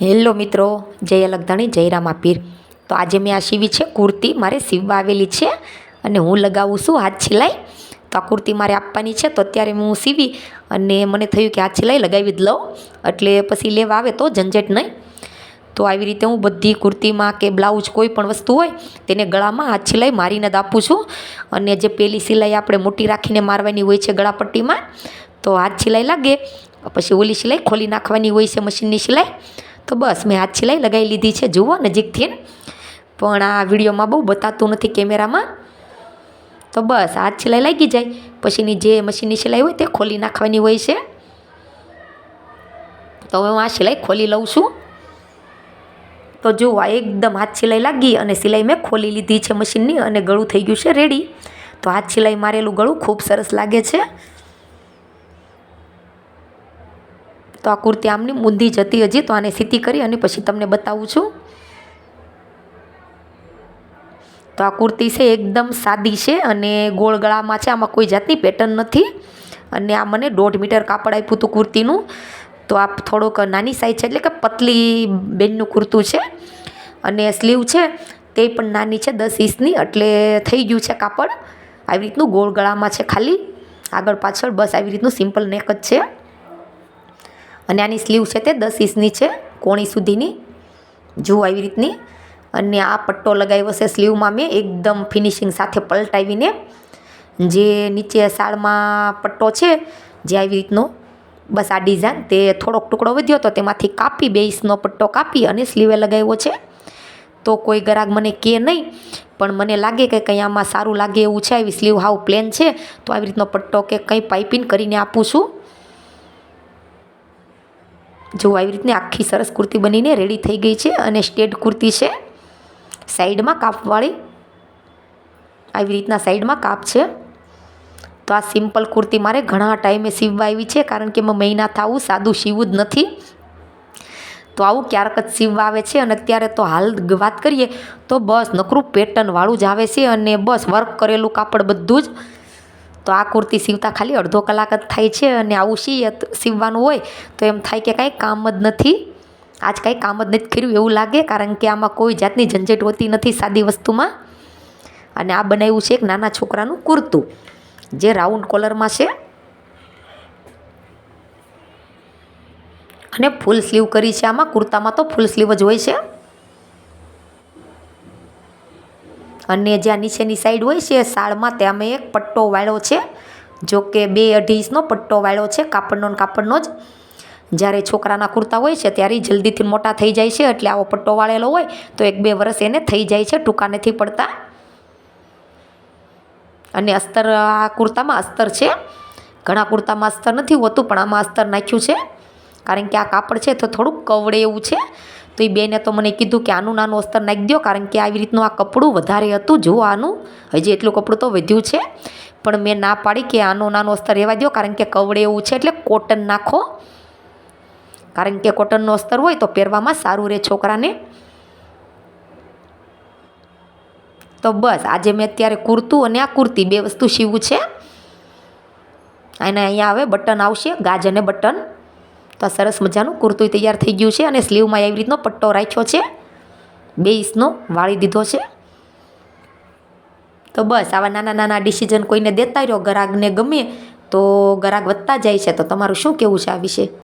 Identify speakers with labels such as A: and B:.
A: Hello મિત્રો, જય અલગધાણી, જય રામાપીર તો આજે મેં આ સીવી છે, કુર્તી મારે સીવવા આવેલી છે અને હું લગાવું છું હાથ સિલાઈ. તો આ કુર્તી મારે આપવાની છે, તો અત્યારે હું સીવી અને મને થયું કે હાથ સિલાઈ લગાવી જ લઉં. એટલે પછી લેવા આવે તો ઝંઝટ નહીં. તો આવી રીતે હું બધી કુર્તીમાં કે બ્લાઉઝ કોઈ પણ વસ્તુ હોય, તેને ગળામાં હાથ સિલાઈ મારીને જ આપું છું. અને જે પેલી સિલાઈ આપણે મોટી રાખીને મારવાની હોય છે ગળાપટ્ટીમાં, તો હાથ સિલાઈ લાગે. પછી ઓલી સિલાઈ ખોલી નાખવાની હોય છે મશીનની સિલાઈ. તો બસ મેં હાથ સિલાઈ લગાવી લીધી છે. જુઓ, નજીકથી પણ આ વિડીયોમાં બહુ બતાતું નથી કેમેરામાં. તો બસ હાથ સિલાઈ લાગી જાય. પછીની જે મશીનની સિલાઈ હોય તે ખોલી નાખવાની હોય છે. તો હવે હું આ સિલાઈ ખોલી લઉં છું. તો જુઓ, આ એકદમ હાથ સિલાઈ લાગી અને સિલાઈ મેં ખોલી લીધી છે મશીનની અને ગળું થઈ ગયું છે રેડી તો હાથ સિલાઈ મારેલું ગળું ખૂબ સરસ લાગે છે. તો આ કુર્તી આમની મૂંધી જતી હજી, તો આને સીતી કરી અને પછી તમને બતાવું છું. તો આ કુર્તી છે, એકદમ સાદી છે અને ગોળ ગળામાં છે, આમાં કોઈ જાતની પેટર્ન નથી. અને આ મને દોઢ મીટર કાપડ આપ્યું હતું કુર્તીનું. તો આ થોડોક નાની સાઈઝ છે, એટલે કે પતલી બેનનું કુર્તું છે. અને સ્લીવ છે, તે પણ નાની છે, દસ ઇંચની, એટલે થઈ ગયું છે કાપડ. આવી રીતનું ગોળ ગળામાં છે ખાલી. આગળ પાછળ બસ આવી રીતનું સિમ્પલ નેક જ છે. અને આની સ્લીવ છે તે દસ ઇંચની છે, કોણી સુધીની. જુઓ આવી રીતની. અને આ પટ્ટો લગાવ્યો છે સ્લીવમાં મેં, એકદમ ફિનિશિંગ સાથે પલટાવીને. જે નીચે સાળમાં પટ્ટો છે, જે આવી રીતનો. બસ આ ડિઝાઇન, તે થોડોક ટુકડો વધ્યો તો તેમાંથી કાપી બેસનો પટ્ટો કાપી અને સ્લીવે લગાવ્યો છે. તો કોઈ ગ્રાહક મને કહે નહીં, પણ મને લાગે કે કંઈ આમાં સારું લાગે એવું છે, આવી સ્લીવ હાવ પ્લેન છે, તો આવી રીતનો પટ્ટો કે કંઈ પાઇપિંગ કરીને આપું છું. જો આવી રીતની આખી સરસ કુર્તી બનીને રેડી થઈ ગઈ છે અને સ્ટેડ કુર્તી છે. સાઈડમાં કાપવાળી આવી રીતના સાઈડમાં કાપ છે. તો આ સિમ્પલ કુર્તી મારે ઘણા ટાઈમે સીવવા આવી છે કારણ કે મેં મહિના થાવું, સાદું સીવું જ નથી. તો આવું ક્યારેક જ સીવવા આવે છે અને અત્યારે તો હાલ વાત કરીએ તો બસ નકરું પેટર્નવાળું જ આવે છે અને બસ વર્ક કરેલું કાપડ બધું જ. તો આ કુર્તી સીવતા ખાલી અડધો કલાક જ થાય છે અને આવું સીએ સીવવાનું હોય તો એમ થાય કે કાંઈ કામ જ નથી. આજ કાંઈ કામ જ નથી કર્યું એવું લાગે કારણ કે આમાં કોઈ જાતની ઝંઝટ હોતી નથી સાદી વસ્તુમાં. અને આ બનાવ્યું છે એક નાના છોકરાનું કુર્તું, જે રાઉન્ડ કોલરમાં છે. અને ફૂલ સ્લીવ કરી છે આમાં, કુર્તામાં તો ફૂલ સ્લીવ જ હોય છે. અને જ્યાં નીચેની સાઈડ હોય છે, સાળમાં ત્યાં મેં એક પટ્ટો વાળ્યો છે. જો કે બે અઢી ઇંચનો પટ્ટો વાળ્યો છે, કાપડનો ને કાપડનો જ. જ્યારે છોકરાના કુર્તા હોય છે ત્યારે જલ્દીથી મોટા થઈ જાય છે, એટલે આવો પટ્ટો વાળેલો હોય, તો એક બે વર્ષ એને થઈ જાય છે ટૂંકા નથી પડતા. અને અસ્તર, આ કુર્તામાં અસ્તર છે. ઘણા કુર્તામાં અસ્તર નથી હોતું, પણ આમાં અસ્તર નાખ્યું છે. કારણ કે આ કાપડ છે, તો થોડુંક કવડે એવું છે. તો એ બેને તો મને કીધું કે આનું નાનું અસ્તર નાખી દો કારણ કે આવી રીતનું આ કપડું વધારે હતું, જુઓ આનું. હજી એટલું કપડું તો વધ્યું છે. પણ મેં ના પાડી કે આનું નાનું અસ્તર રહેવા દો કારણ કે કવડે એવું છે એટલે કોટન નાખો. કારણ કે કોટનનું અસ્તર હોય તો પહેરવામાં સારું રહે છોકરાને. તો બસ, આજે મેં અત્યારે કુર્તું અને આ કુર્તી બે વસ્તુ સીવું છે. અને અહીંયા હવે બટન આવશે ગાજ અને બટન. તો સરસ મજાનું કુર્તું તૈયાર થઈ ગયું છે અને સ્લીવમાં એવી રીતનો પટ્ટો રાખ્યો છે. બે ઇંચનો વાળી દીધો છે. તો બસ આવા નાના નાના ડિસિઝન કોઈને દેતા રહ્યો, ગરાગને ગમે તો ગરાગ વધતા જાય છે. તો તમારું શું કહેવું છે આ વિશે?